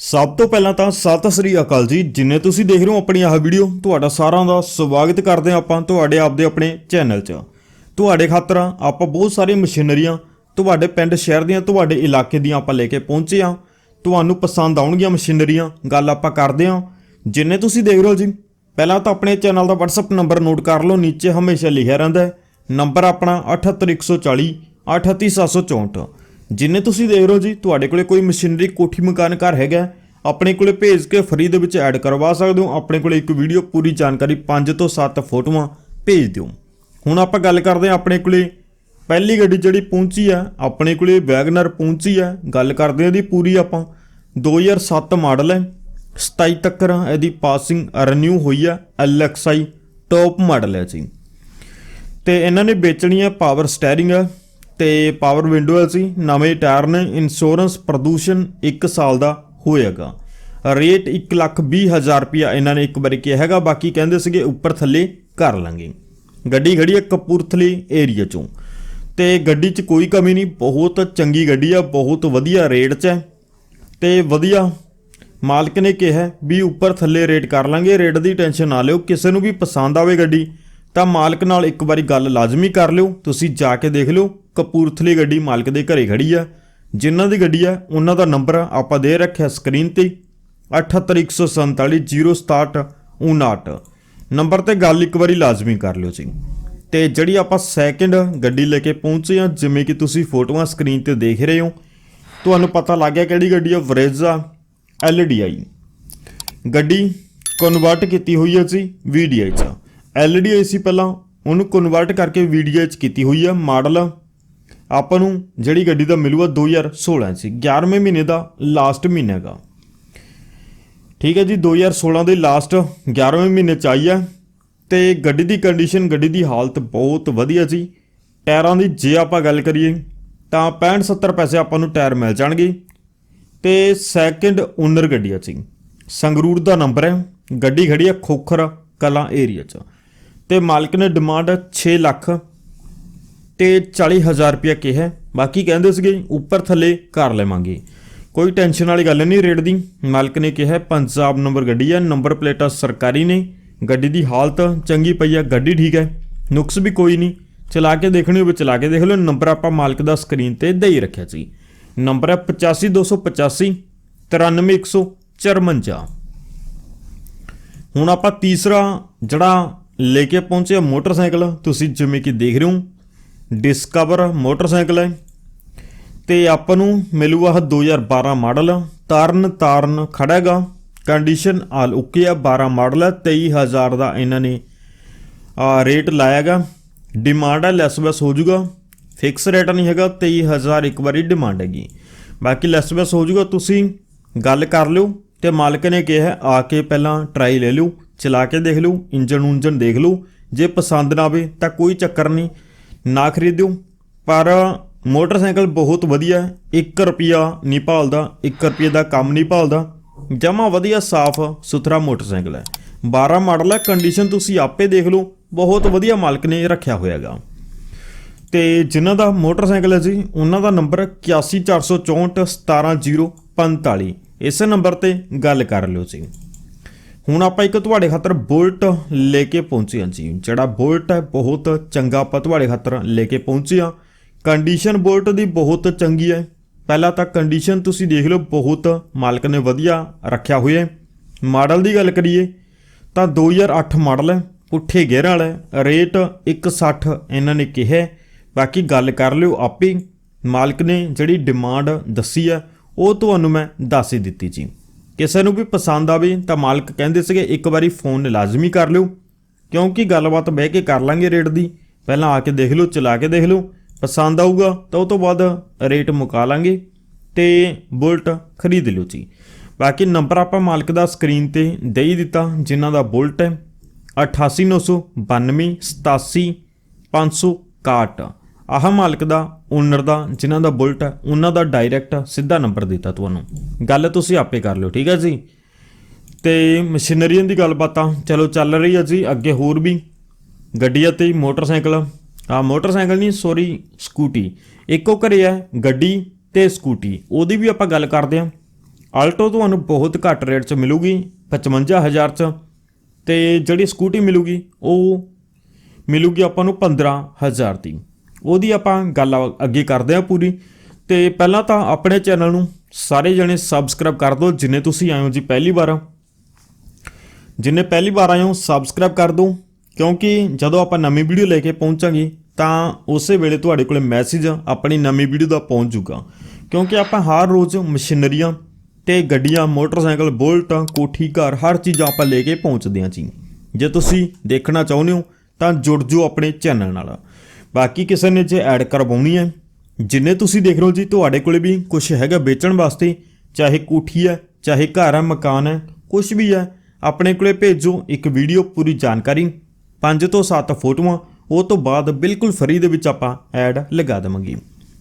ਸਭ ਤੋਂ ਪਹਿਲਾਂ ਤਾਂ ਸਤਿ ਸ੍ਰੀ ਅਕਾਲ ਜੀ। ਜਿੰਨੇ ਤੁਸੀਂ ਦੇਖ ਰਹੇ ਹੋ ਆਪਣੀ ਆਹ ਵੀਡੀਓ, ਤੁਹਾਡਾ ਸਾਰਿਆਂ ਦਾ ਸਵਾਗਤ ਕਰਦੇ ਹਾਂ ਆਪਾਂ ਤੁਹਾਡੇ ਆਪਦੇ ਆਪਣੇ ਚੈਨਲ 'ਚ। ਤੁਹਾਡੇ ਖਾਤਰ ਆਪਾਂ ਬਹੁਤ ਸਾਰੀਆਂ ਮਸ਼ੀਨਰੀਆਂ ਤੁਹਾਡੇ ਪਿੰਡ ਸ਼ਹਿਰ ਦੀਆਂ, ਤੁਹਾਡੇ ਇਲਾਕੇ ਦੀਆਂ ਆਪਾਂ ਲੈ ਕੇ ਪਹੁੰਚੇ ਹਾਂ। ਤੁਹਾਨੂੰ ਪਸੰਦ ਆਉਣਗੀਆਂ ਮਸ਼ੀਨਰੀਆਂ, ਗੱਲ ਆਪਾਂ ਕਰਦੇ ਹਾਂ। ਜਿੰਨੇ ਤੁਸੀਂ ਦੇਖ ਰਹੇ ਹੋ ਜੀ, ਪਹਿਲਾਂ ਤਾਂ ਆਪਣੇ ਚੈਨਲ ਦਾ WhatsApp ਨੰਬਰ ਨੋਟ ਕਰ ਲਓ, ਨੀਚੇ ਹਮੇਸ਼ਾ ਲਿਖਿਆ ਰਹਿੰਦਾ ਹੈ। ਨੰਬਰ ਆਪਣਾ 78140 38764 ਜਿੰਨੇ ਤੁਸੀਂ ਦੇਖ ਰਹੇ ਹੋ ਜੀ, ਤੁਹਾਡੇ ਕੋਲੇ ਕੋਈ ਮਸ਼ੀਨਰੀ ਕੋਠੀ ਮਕਾਨ ਘਰ ਹੈਗਾ, ਆਪਣੇ ਕੋਲੇ ਭੇਜ ਕੇ ਫਰੀ ਦੇ ਵਿੱਚ ਐਡ ਕਰਵਾ ਸਕਦੇ ਹੋ, ਆਪਣੇ ਕੋਲੇ ਇੱਕ ਵੀਡੀਓ ਪੂਰੀ ਜਾਣਕਾਰੀ 5 ਤੋਂ 7 ਫੋਟੋਆਂ ਭੇਜ ਦਿਓ। ਹੁਣ ਆਪਾਂ ਗੱਲ ਕਰਦੇ ਹਾਂ ਆਪਣੇ ਕੋਲੇ ਪਹਿਲੀ ਗੱਡੀ ਜਿਹੜੀ ਪਹੁੰਚੀ ਹੈ ਆਪਣੇ ਕੋਲੇ ਵੈਗਨਰ ਪਹੁੰਚੀ ਹੈ ਗੱਲ ਕਰਦੇ ਹਾਂ ਦੀ ਪੂਰੀ ਆਪਾਂ। 2007 ਮਾਡਲ ਹੈ 27 ਤੱਕ ਇਹਦੀ ਪਾਸਿੰਗ ਰੀਨਿਊ ਹੋਈ ਹੈ LXI ਟੌਪ ਮਾਡਲ ਹੈ ਜੀ। ਤੇ ਇਹਨਾਂ ਨੇ ਵੇਚਣੀ ਹੈ ਪਾਵਰ ਸਟੀਅਰਿੰਗ ਹੈ ਤੇ ਪਾਵਰ ਵਿੰਡੋ ਹੈ ਸੀ, ਨਵੇਂ ਟਾਇਰ ਨੇ ਇੰਸ਼ੋਰੈਂਸ ਪ੍ਰਦੂਸ਼ਣ 1 ਸਾਲ ਦਾ ਹੋਏਗਾ। ਰੇਟ 120000 ਰੁਪਿਆ ਇਹਨਾਂ ਨੇ ਇੱਕ ਵਾਰੀ ਕਿਹਾ ਹੈਗਾ, ਬਾਕੀ ਕਹਿੰਦੇ ਸੀਗੇ ਉੱਪਰ ਥੱਲੇ ਕਰ ਲਾਂਗੇ। ਗੱਡੀ ਖੜੀ ਹੈ ਕਪੂਰਥਲੇ ਏਰੀਆ ਚੋਂ। ਤੇ ਗੱਡੀ 'ਚ ਕੋਈ ਕਮੀ ਨਹੀਂ, ਬਹੁਤ ਚੰਗੀ ਗੱਡੀ ਆ, ਬਹੁਤ ਵਧੀਆ ਰੇਟ 'ਚ ਹੈ। ਤੇ ਵਧੀਆ ਮਾਲਕ ਨੇ ਕਿਹਾ ਵੀ ਉੱਪਰ ਥੱਲੇ ਰੇਟ ਕਰ ਲਾਂਗੇ ਰੇਟ ਦੀ ਟੈਨਸ਼ਨ ਨਾ ਲਿਓ, ਕਿਸੇ ਨੂੰ ਵੀ ਪਸੰਦ ਆਵੇ ਗੱਡੀ ਤਾਂ ਮਾਲਕ ਨਾਲ ਇੱਕ ਵਾਰੀ ਗੱਲ ਲਾਜ਼ਮੀ ਕਰ ਲਿਓ, ਤੁਸੀਂ ਜਾ ਕੇ ਦੇਖ ਲਿਓ, ਕਪੂਰਥਲੇ ਗੱਡੀ ਮਾਲਕ ਦੇ ਘਰੇ ਖੜੀ ਆ। ਜਿਨ੍ਹਾਂ ਦੀ ਗੱਡੀ ਆ, ਉਹਨਾਂ ਦਾ ਨੰਬਰ ਆਪਾਂ ਦੇ ਰੱਖਿਆ ਸਕਰੀਨ ਤੇ। 781470759 ਨੰਬਰ ਤੇ ਗੱਲ ਇੱਕ ਵਾਰੀ ਲਾਜ਼ਮੀ ਕਰ ਲਿਓ ਜੀ। ਤੇ ਜਿਹੜੀ ਆਪਾਂ ਸੈਕਿੰਡ ਗੱਡੀ ਲੈ ਕੇ ਪਹੁੰਚੇ ਆ, ਜਿਵੇਂ ਕਿ ਤੁਸੀਂ ਫੋਟੋਆਂ ਸਕਰੀਨ ਤੇ ਦੇਖ ਰਹੇ ਹੋ, ਤੁਹਾਨੂੰ ਪਤਾ ਲੱਗ ਗਿਆ ਕਿਹੜੀ ਗੱਡੀ ਆ, ਵਰੇਜ਼ਾ LDI ਗੱਡੀ ਕਨਵਰਟ ਕੀਤੀ ਹੋਈ ਹੈ ਜੀ VDI ਚ। LDI ਸੀ ਪਹਿਲਾਂ, ਉਹਨੂੰ ਕਨਵਰਟ ਕਰਕੇ ਵੀਡੀਓ ਚ ਕੀਤੀ ਹੋਈ ਹੈ ਮਾਡਲ। ਆਪਾਂ ਨੂੰ ਜਿਹੜੀ ਗੱਡੀ ਦਾ ਮਿਲੂਗਾ 2016 ਸੀ 11ਵੇਂ ਮਹੀਨੇ ਦਾ ਲਾਸਟ ਮਹੀਨੇ ਹੈਗਾ। ਠੀਕ ਹੈ ਜੀ 2016 ਦੇ ਲਾਸਟ 11ਵੇਂ ਮਹੀਨੇ ਚ ਆਈ ਹੈ ਤੇ ਗੱਡੀ ਦੀ ਕੰਡੀਸ਼ਨ ਗੱਡੀ ਦੀ ਹਾਲਤ ਬਹੁਤ ਵਧੀਆ ਸੀ। ਟਾਇਰਾਂ ਦੀ ਜੇ ਆਪਾਂ ਗੱਲ ਕਰੀਏ, ਤਾਂ 65 70 ਪੈਸੇ ਆਪਾਂ ਨੂੰ ਟਾਇਰ ਮਿਲ ਜਾਣਗੇ। ਤੇ ਸੈਕਿੰਡ ਓਨਰ ਗੱਡੀ ਆ ਜੀ, ਸੰਗਰੂਰ ਦਾ ਨੰਬਰ ਹੈ, ਗੱਡੀ ਖੜੀ ਹੈ ਖੋਖਰ ਕਲਾਂ ਏਰੀਆ 'ਚ। ਤੇ ਮਾਲਕ ਨੇ ਡਿਮਾਂਡ 6 ਲੱਖ ਤੇ 40000 ਰੁਪਇਆ ਕਿਹਾ। ਬਾਕੀ ਕਹਿੰਦੇ ਸੀਗੇ, ਉੱਪਰ ਥੱਲੇ ਕਰ ਲਵਾਂਗੇ। ਕੋਈ ਟੈਨਸ਼ਨ ਵਾਲੀ ਗੱਲ ਨਹੀਂ ਰੇਟ ਦੀ। ਮਾਲਕ ਨੇ ਕਿਹਾ ਪੰਜਾਬ ਨੰਬਰ ਗੱਡੀ ਹੈ ਨੰਬਰ ਪਲੇਟਾਂ ਸਰਕਾਰੀ ਨੇ। ਗੱਡੀ ਦੀ ਹਾਲਤ ਚੰਗੀ ਪਈ ਹੈ ਗੱਡੀ ਠੀਕ ਹੈ ਨੁਕਸ ਵੀ ਕੋਈ ਨਹੀਂ। ਚਲਾ ਕੇ ਦੇਖਣੀ ਹੋਵੇ, ਚਲਾ ਕੇ ਦੇਖ ਲਓ। ਨੰਬਰ ਆਪਾਂ ਮਾਲਕ ਦਾ ਸਕਰੀਨ ਤੇ ਦੇ ਹੀ ਰੱਖਿਆ ਸੀ। ਨੰਬਰ ਹੈ 85285 93154 ਹੁਣ ਆਪਾਂ ਤੀਸਰਾ ਜਿਹੜਾ ਲੈ ਕੇ ਪਹੁੰਚਿਆ ਮੋਟਰਸਾਈਕਲ। ਤੁਸੀਂ ਜਿਵੇਂ ਕਿ ਦੇਖ ਰਹੇ ਹੋ ਡਿਸਕਵਰ ਮੋਟਰਸਾਈਕਲ ਹੈ। ਤੇ ਆਪਾਂ ਨੂੰ ਮਿਲੂਗਾ ਆਹ 2012 ਮਾਡਲ। ਤਾਰਨ ਤਾਰਨ ਖੜਾਗਾ ਕੰਡੀਸ਼ਨ ਆਲ ਓਕੇ ਆ 12 ਮਾਡਲ ਹੈ 23000 ਦਾ ਇਹਨਾਂ ਨੇ, ਆ ਰੇਟ ਲਾਇਆਗਾ ਡਿਮਾਂਡ ਹੈ ਲੈਸ ਬੈਸ ਹੋ ਜਾਊਗਾ। ਫਿਕਸ ਰੇਟ ਨਹੀਂ ਹੈਗਾ 23000 ਇੱਕ ਵਾਰੀ ਡਿਮਾਂਡ ਹੈਗੀ। ਬਾਕੀ ਲੈਸ ਬੈਸ ਹੋ ਜਾਊਗਾ, ਤੁਸੀਂ ਗੱਲ ਕਰ ਲਿਓ। ਤੇ ਮਾਲਕ ਨੇ ਕਿਹਾ, ਆ ਕੇ ਪਹਿਲਾਂ ਟਰਾਈ ਲੈ ਲਿਓ। ਚਲਾ ਕੇ ਦੇਖ ਲਿਓ ਇੰਜਨ ਉਂਜਨ ਦੇਖ ਲਓ ਜੇ ਪਸੰਦ ਨਾ ਆਵੇ ਤਾਂ ਕੋਈ ਚੱਕਰ ਨਹੀਂ, ਨਾ ਖਰੀਦਿਓ। ਪਰ ਮੋਟਰਸਾਈਕਲ ਬਹੁਤ ਵਧੀਆ ਹੈ 1 ਰੁਪਿਆ ਨਹੀਂ ਭਾਲਦਾ 1 ਰੁਪਏ ਦਾ ਕੰਮ ਨਹੀਂ ਭਾਲਦਾ। ਜਮਾ ਵਧੀਆ, ਸਾਫ਼, ਸੁਥਰਾ ਮੋਟਰਸਾਈਕਲ ਹੈ। 12 ਮਾਡਲ ਹੈ ਕੰਡੀਸ਼ਨ ਤੁਸੀਂ ਆਪੇ ਦੇਖ ਲਓ ਬਹੁਤ ਵਧੀਆ ਮਾਲਕ ਨੇ ਰੱਖਿਆ ਹੋਇਆਗਾ ਤੇ ਜਿਨ੍ਹਾਂ ਦਾ ਮੋਟਰਸਾਈਕਲ ਹੈ ਜੀ, ਉਹਨਾਂ ਦਾ ਨੰਬਰ 8146417045 ਇਸ ਨੰਬਰ ਤੇ ਗੱਲ ਕਰ ਲਿਓ ਜੀ। ਹੁਣ ਆਪਾਂ ਇੱਕ ਤੁਹਾਡੇ ਖਾਤਰ ਬੁਲਟ ਲੈ ਕੇ ਪਹੁੰਚੇ ਹਾਂ ਜੀ। ਜਿਹੜਾ ਬੁਲਟ ਹੈ, ਬਹੁਤ ਚੰਗਾ ਆਪਾਂ ਤੁਹਾਡੇ ਖਾਤਰ ਲੈ ਕੇ ਪਹੁੰਚੇ ਹਾਂ। ਕੰਡੀਸ਼ਨ ਬੁਲਟ ਦੀ ਬਹੁਤ ਚੰਗੀ ਹੈ। ਪਹਿਲਾਂ ਤਾਂ ਕੰਡੀਸ਼ਨ ਤੁਸੀਂ ਦੇਖ ਲਓ, ਬਹੁਤ ਮਾਲਕ ਨੇ ਵਧੀਆ ਰੱਖਿਆ ਹੋਇਆ ਮਾਡਲ ਦੀ ਗੱਲ ਕਰੀਏ, ਤਾਂ 2008 ਮਾਡਲ ਹੈ, ਪੁੱਠੇ ਗੇਅਰ ਵਾਲਾ ਹੈ। ਰੇਟ 160 ਇਹਨਾਂ ਨੇ ਕਿਹਾ ਬਾਕੀ ਗੱਲ ਕਰ ਲਿਓ ਆਪੇ। ਮਾਲਕ ਨੇ ਜਿਹੜੀ ਡਿਮਾਂਡ ਦੱਸੀ ਹੈ, ਉਹ ਤੁਹਾਨੂੰ ਮੈਂ ਦੱਸ ਹੀ ਦਿੱਤੀ ਜੀ। ਕਿਸੇ ਨੂੰ ਵੀ ਪਸੰਦ ਆਵੇ ਤਾਂ ਮਾਲਕ ਕਹਿੰਦੇ ਸੀਗੇ, ਇੱਕ ਵਾਰੀ ਫੋਨ ਲਾਜ਼ਮੀ ਕਰ ਲਿਓ। ਕਿਉਂਕਿ ਗੱਲਬਾਤ ਬਹਿ ਕੇ ਕਰ ਲਾਂਗੇ ਰੇਟ ਦੀ। ਪਹਿਲਾਂ ਆ ਕੇ ਦੇਖ ਲਓ, ਚਲਾ ਕੇ ਦੇਖ ਲਓ। ਪਸੰਦ ਆਊਗਾ ਤਾਂ ਉਹ ਤੋਂ ਬਾਅਦ ਰੇਟ ਮੁਕਾ ਲਾਂਗੇ ਤੇ ਬੁਲਟ ਖਰੀਦ ਲਿਓ ਜੀ। ਬਾਕੀ ਨੰਬਰ ਆਪਾਂ ਮਾਲਕ ਦਾ ਸਕਰੀਨ ਤੇ ਦੇ ਹੀ ਦਿੱਤਾ, ਜਿਨ੍ਹਾਂ ਦਾ ਬੁਲਟ ਹੈ। 88992 87561 ਆਹ ਮਾਲਕ ਦਾ ਓਨਰ ਦਾ, ਜਿਨ੍ਹਾਂ ਦਾ ਬੁਲਟ ਹੈ, ਉਹਨਾਂ ਦਾ ਡਾਇਰੈਕਟ ਸਿੱਧਾ ਨੰਬਰ ਦਿੱਤਾ ਤੁਹਾਨੂੰ। ਗੱਲ ਤੁਸੀਂ ਆਪੇ ਕਰ ਲਿਓ, ਠੀਕ ਹੈ ਜੀ? ਤੇ ਮਸ਼ੀਨਰੀਆਂ ਦੀ ਗੱਲਬਾਤ ਆ ਚਲੋ ਚੱਲ ਰਹੀ ਹੈ ਜੀ, ਅੱਗੇ ਹੋਰ ਵੀ। ਗੱਡੀਆਂ ਤੇ ਮੋਟਰਸਾਈਕਲ। ਆ ਮੋਟਰਸਾਈਕਲ ਨਹੀਂ ਸੌਰੀ ਸਕੂਟੀ ਇੱਕੋ ਘਰੇ ਹੈ, ਗੱਡੀ ਤੇ ਸਕੂਟੀ ਉਹਦੀ ਵੀ ਆਪਾਂ ਗੱਲ ਕਰਦੇ ਹਾਂ। ਆਲਟੋ ਤੁਹਾਨੂੰ ਬਹੁਤ ਘੱਟ ਰੇਟ 'ਚ ਮਿਲੂਗੀ 55000 'ਚ। ਤੇ ਜਿਹੜੀ ਸਕੂਟੀ ਮਿਲੂਗੀ, ਉਹ ਮਿਲੂਗੀ ਆਪਾਂ ਨੂੰ 15000 ਦੀ। ਉਹਦੀ ਆਪਾਂ ਗੱਲ ਅੱਗੇ ਕਰਦੇ ਹਾਂ ਪੂਰੀ। ਤੇ ਪਹਿਲਾਂ ਤਾਂ ਆਪਣੇ ਚੈਨਲ ਨੂੰ ਸਾਰੇ ਜਣੇ ਸਬਸਕ੍ਰਾਈਬ ਕਰ ਦਿਓ, ਜਿੰਨੇ ਤੁਸੀਂ ਆਏ ਹੋ ਜੀ ਪਹਿਲੀ ਵਾਰ। ਜਿੰਨੇ ਪਹਿਲੀ ਵਾਰ ਆਏ ਹੋ ਸਬਸਕ੍ਰਾਈਬ ਕਰ ਦਿਓ। ਕਿਉਂਕਿ ਜਦੋਂ ਆਪਾਂ ਨਵੀਂ ਵੀਡੀਓ ਲੈ ਕੇ ਪਹੁੰਚਾਂਗੇ, ਤਾਂ ਉਸੇ ਵੇਲੇ ਤੁਹਾਡੇ ਕੋਲੇ ਮੈਸੇਜ ਆਪਣੀ ਨਵੀਂ ਵੀਡੀਓ ਦਾ ਪਹੁੰਚ ਜਾਊਗਾ। ਕਿਉਂਕਿ ਆਪਾਂ ਹਰ ਰੋਜ਼ ਮਸ਼ੀਨਰੀਆਂ ਤੇ ਗੱਡੀਆਂ, ਮੋਟਰਸਾਈਕਲ, ਬੁਲਟ, ਕੋਠੀ, ਘਰ, ਹਰ ਚੀਜ਼ ਆਪਾਂ ਲੈ ਕੇ ਪਹੁੰਚਦੇ ਹਾਂ ਜੀ। ਜੇ ਤੁਸੀਂ ਦੇਖਣਾ ਚਾਹੁੰਦੇ ਹੋ, ਤਾਂ ਜੁੜ ਜਾਓ ਆਪਣੇ ਚੈਨਲ ਨਾਲ। ਬਾਕੀ ਕਿਸੇ ਨੇ ਜੇ ਐਡ ਕਰਵਾਉਣੀ ਹੈ, ਜਿੰਨੇ ਤੁਸੀਂ ਦੇਖ ਰਹੇ ਹੋ ਜੀ, ਤੁਹਾਡੇ ਕੋਲੇ ਵੀ ਕੁਝ ਹੈਗਾ ਵੇਚਣ ਵਾਸਤੇ, ਚਾਹੇ ਕੋਠੀ ਹੈ, ਚਾਹੇ ਘਰ ਹੈ, ਮਕਾਨ ਹੈ ਕੁਝ ਵੀ ਹੈ, ਆਪਣੇ ਕੋਲੇ ਭੇਜੋ, ਇੱਕ ਵੀਡੀਓ ਪੂਰੀ ਜਾਣਕਾਰੀ 5 ਤੋਂ 7 ਫੋਟੋਆਂ, ਉਹ ਤੋਂ ਬਾਅਦ ਬਿਲਕੁਲ ਫਰੀ ਦੇ ਵਿੱਚ ਆਪਾਂ ਐਡ ਲਗਾ ਦੇਵਾਂਗੇ।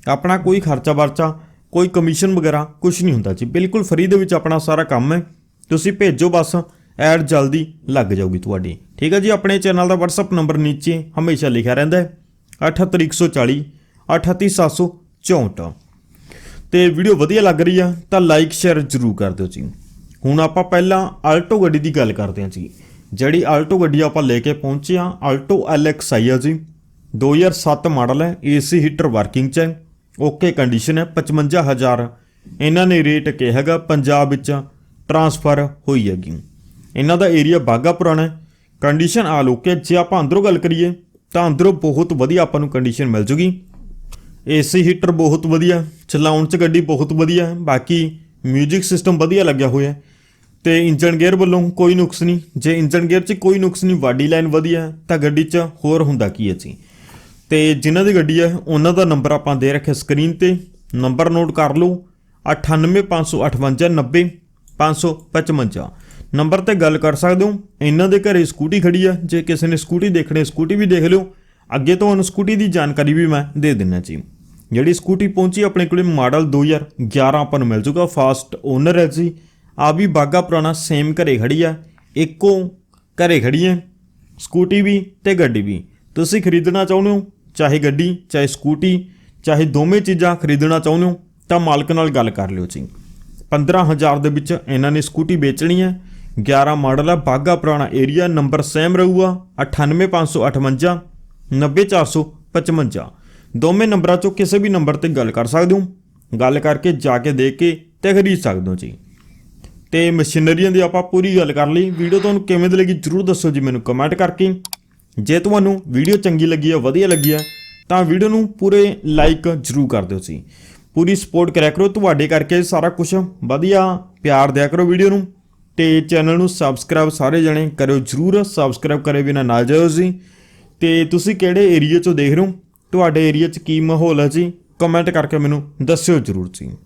ਆਪਣਾ ਕੋਈ ਖਰਚਾ ਵਰਚਾ, ਕੋਈ ਕਮਿਸ਼ਨ ਵਗੈਰਾ ਕੁਝ ਨਹੀਂ ਹੁੰਦਾ ਜੀ, ਬਿਲਕੁਲ ਫਰੀ ਦੇ ਵਿੱਚ ਆਪਣਾ ਸਾਰਾ ਕੰਮ ਹੈ, ਤੁਸੀਂ ਭੇਜੋ ਬਸ ਐਡ ਜਲਦੀ ਲੱਗ ਜਾਊਗੀ ਤੁਹਾਡੀ। ਠੀਕ ਹੈ ਜੀ, ਆਪਣੇ ਚੈਨਲ ਦਾ WhatsApp ਨੰਬਰ ਨੀਚੇ ਹਮੇਸ਼ਾ ਲਿਖਿਆ ਰਹਿੰਦਾ ਹੈ। 78140 38764 ਤੇ ਵੀਡੀਓ ਵਧੀਆ ਲੱਗ ਰਹੀ ਆ, ਤਾਂ ਲਾਈਕ ਸ਼ੇਅਰ ਜ਼ਰੂਰ ਕਰ ਦਿਓ ਜੀ। ਹੁਣ ਆਪਾਂ ਪਹਿਲਾਂ ਆਲਟੋ ਗੱਡੀ ਦੀ ਗੱਲ ਕਰਦੇ ਹਾਂ ਜੀ। ਜਿਹੜੀ ਆਲਟੋ ਗੱਡੀ ਆਪਾਂ ਲੈ ਕੇ ਪਹੁੰਚੇ ਆ ਆਲਟੋ LX ਆਈ ਆ ਜੀ। 2007 ਮਾਡਲ ਹੈ AC ਹੀਟਰ ਵਰਕਿੰਗ ਚ ਹੈ ਓਕੇ ਕੰਡੀਸ਼ਨ ਹੈ 55000 ਇਹਨਾਂ ਨੇ ਰੇਟ ਕਿਹਾ ਹੈਗਾ, ਪੰਜਾਬ ਵਿੱਚ ਟਰਾਂਸਫਰ ਹੋਈ ਹੈਗੀ। ਇਹਨਾਂ ਦਾ ਏਰੀਆ ਬਾਗਾ ਪੁਰਾਣਾ ਕੰਡੀਸ਼ਨ ਆਲ ਓਕੇ ਜੇ ਆਪਾਂ ਅੰਦਰੋਂ ਗੱਲ ਕਰੀਏ ਤਾਂ ਅੰਦਰੋਂ ਬਹੁਤ ਵਧੀਆ ਆਪਾਂ ਨੂੰ ਕੰਡੀਸ਼ਨ ਮਿਲ ਜੂਗੀ। ਏਸੀ ਹੀਟਰ ਬਹੁਤ ਵਧੀਆ, ਚਲਾਉਣ ਚ ਗੱਡੀ ਬਹੁਤ ਵਧੀਆ, ਬਾਕੀ 뮤직 ਸਿਸਟਮ ਵਧੀਆ ਲੱਗਿਆ ਹੋਇਆ। ਹੈ ਤੇ ਇੰਜਨ ਗੇਅਰ ਵੱਲੋਂ ਕੋਈ ਨੁਕਸ ਨਹੀਂ, ਜੇ ਇੰਜਨ ਗੇਅਰ 'ਚ ਕੋਈ ਨੁਕਸ ਨਹੀਂ ਵਾਡੀ ਲਾਈਨ ਵਧੀਆ, ਤਾਂ ਗੱਡੀ 'ਚ ਹੋਰ ਹੁੰਦਾ ਕੀ ਹੈ ਜੀ ਤੇ ਜਿਨ੍ਹਾਂ ਦੀ ਗੱਡੀ ਹੈ, ਉਹਨਾਂ ਦਾ ਨੰਬਰ ਆਪਾਂ ਦੇ ਰੱਖਿਆ ਸਕਰੀਨ ਤੇ। ਨੰਬਰ ਨੋਟ ਕਰ ਲਓ 9855590555 555 ਨੰਬਰ ਤੇ ਗੱਲ ਕਰ ਸਕਦੇ ਹੋ। ਇਹਨਾਂ ਦੇ ਘਰੇ ਸਕੂਟੀ ਖੜੀ ਆ। ਜੇ ਕਿਸੇ ਨੇ ਸਕੂਟੀ ਦੇਖਣੀ, ਸਕੂਟੀ ਵੀ ਦੇਖ ਲਿਓ। ਅੱਗੇ ਤੋਂ ਤੁਹਾਨੂੰ ਸਕੂਟੀ ਦੀ ਜਾਣਕਾਰੀ ਵੀ ਮੈਂ ਦੇ ਦਿੰਨਾ ਜੀ। ਜਿਹੜੀ ਸਕੂਟੀ ਪਹੁੰਚੀ ਆਪਣੇ ਕੋਲੇ ਮਾਡਲ 2011 ਆਪਾਂ ਨੂੰ ਮਿਲ ਜੂਗਾ ਫਾਸਟ ਓਨਰ ਹੈ ਜੀ। ਆ ਵੀ ਬਾਗਾ ਪੁਰਾਣਾ ਸੇਮ ਘਰੇ ਖੜੀ ਆ। ਇੱਕੋ ਘਰੇ ਖੜੀ ਹੈ। ਸਕੂਟੀ ਵੀ ਤੇ ਗੱਡੀ ਵੀ। ਤੁਸੀਂ ਖਰੀਦਣਾ ਚਾਹੁੰਦੇ ਹੋ, ਚਾਹੇ ਗੱਡੀ, ਚਾਹੇ ਸਕੂਟੀ, ਚਾਹੇ ਦੋਵੇਂ ਚੀਜ਼ਾਂ ਖਰੀਦਣਾ ਚਾਹੁੰਦੇ ਹੋ, ਤਾਂ ਮਾਲਕ ਨਾਲ ਗੱਲ ਕਰ ਲਿਓ ਜੀ। 15000 ਦੇ ਵਿੱਚ ਇਹਨਾਂ ਨੇ ਸਕੂਟੀ ਵੇਚਣੀ ਹੈ। 11 ਮਾਡਲ ਆ ਬਾਗਾ ਪੁਰਾਣਾ ਏਰੀਆ ਨੰਬਰ ਸੇਮ ਰਹੂਗਾ 98558 90455 ਦੋਵੇਂ ਨੰਬਰਾਂ ਚੋਂ ਕਿਸੇ ਵੀ ਨੰਬਰ ਤੇ ਗੱਲ ਕਰ ਸਕਦੇ ਹੋ। ਗੱਲ ਕਰਕੇ ਜਾ ਕੇ ਦੇਖ ਕੇ ਤੇ ਖਰੀਦ ਸਕਦੇ ਹੋ ਜੀ। ਤੇ ਮਸ਼ੀਨਰੀਆਂ ਦੀ ਆਪਾਂ ਪੂਰੀ ਗੱਲ ਕਰ ਲਈ। ਵੀਡੀਓ ਤੁਹਾਨੂੰ ਕਿਵੇਂ ਦੀ ਲੱਗੀ ਜਰੂਰ ਦੱਸੋ ਜੀ ਮੈਨੂੰ ਕਮੈਂਟ ਕਰਕੇ। ਜੇ ਤੁਹਾਨੂੰ ਵੀਡੀਓ ਚੰਗੀ ਲੱਗੀ ਹੈ ਵਧੀਆ ਲੱਗੀ ਹੈ ਤਾਂ ਵੀਡੀਓ ਨੂੰ ਪੂਰੇ ਲਾਈਕ ਜਰੂਰ ਕਰ ਦਿਓ ਜੀ। ਪੂਰੀ ਸਪੋਰਟ ਕਰਿਆ ਕਰੋ। ਤੁਹਾਡੇ ਕਰਕੇ ਸਾਰਾ ਕੁਝ ਵਧੀਆ ਪਿਆਰ ਦਿਆ ਕਰੋ ਵੀਡੀਓ ਨੂੰ। ਤੇ ਚੈਨਲ ਨੂੰ ਸਬਸਕ੍ਰਾਈਬ ਸਾਰੇ ਜਣੇ ਕਰਿਓ, ਜਰੂਰ ਸਬਸਕ੍ਰਾਈਬ ਕਰੇ ਬਿਨਾ ਨਾ ਜਾਇਓ ਜੀ। ਤੇ ਤੁਸੀਂ ਕਿਹੜੇ ਏਰੀਆ ਚੋਂ ਦੇਖ ਰਹੇ ਹੋ? ਤੁਹਾਡੇ ਏਰੀਆ 'ਚ ਕੀ ਮਾਹੌਲ ਹੈ ਜੀ? ਕਮੈਂਟ ਕਰਕੇ ਮੈਨੂੰ ਦੱਸਿਓ ਜਰੂਰ ਜੀ।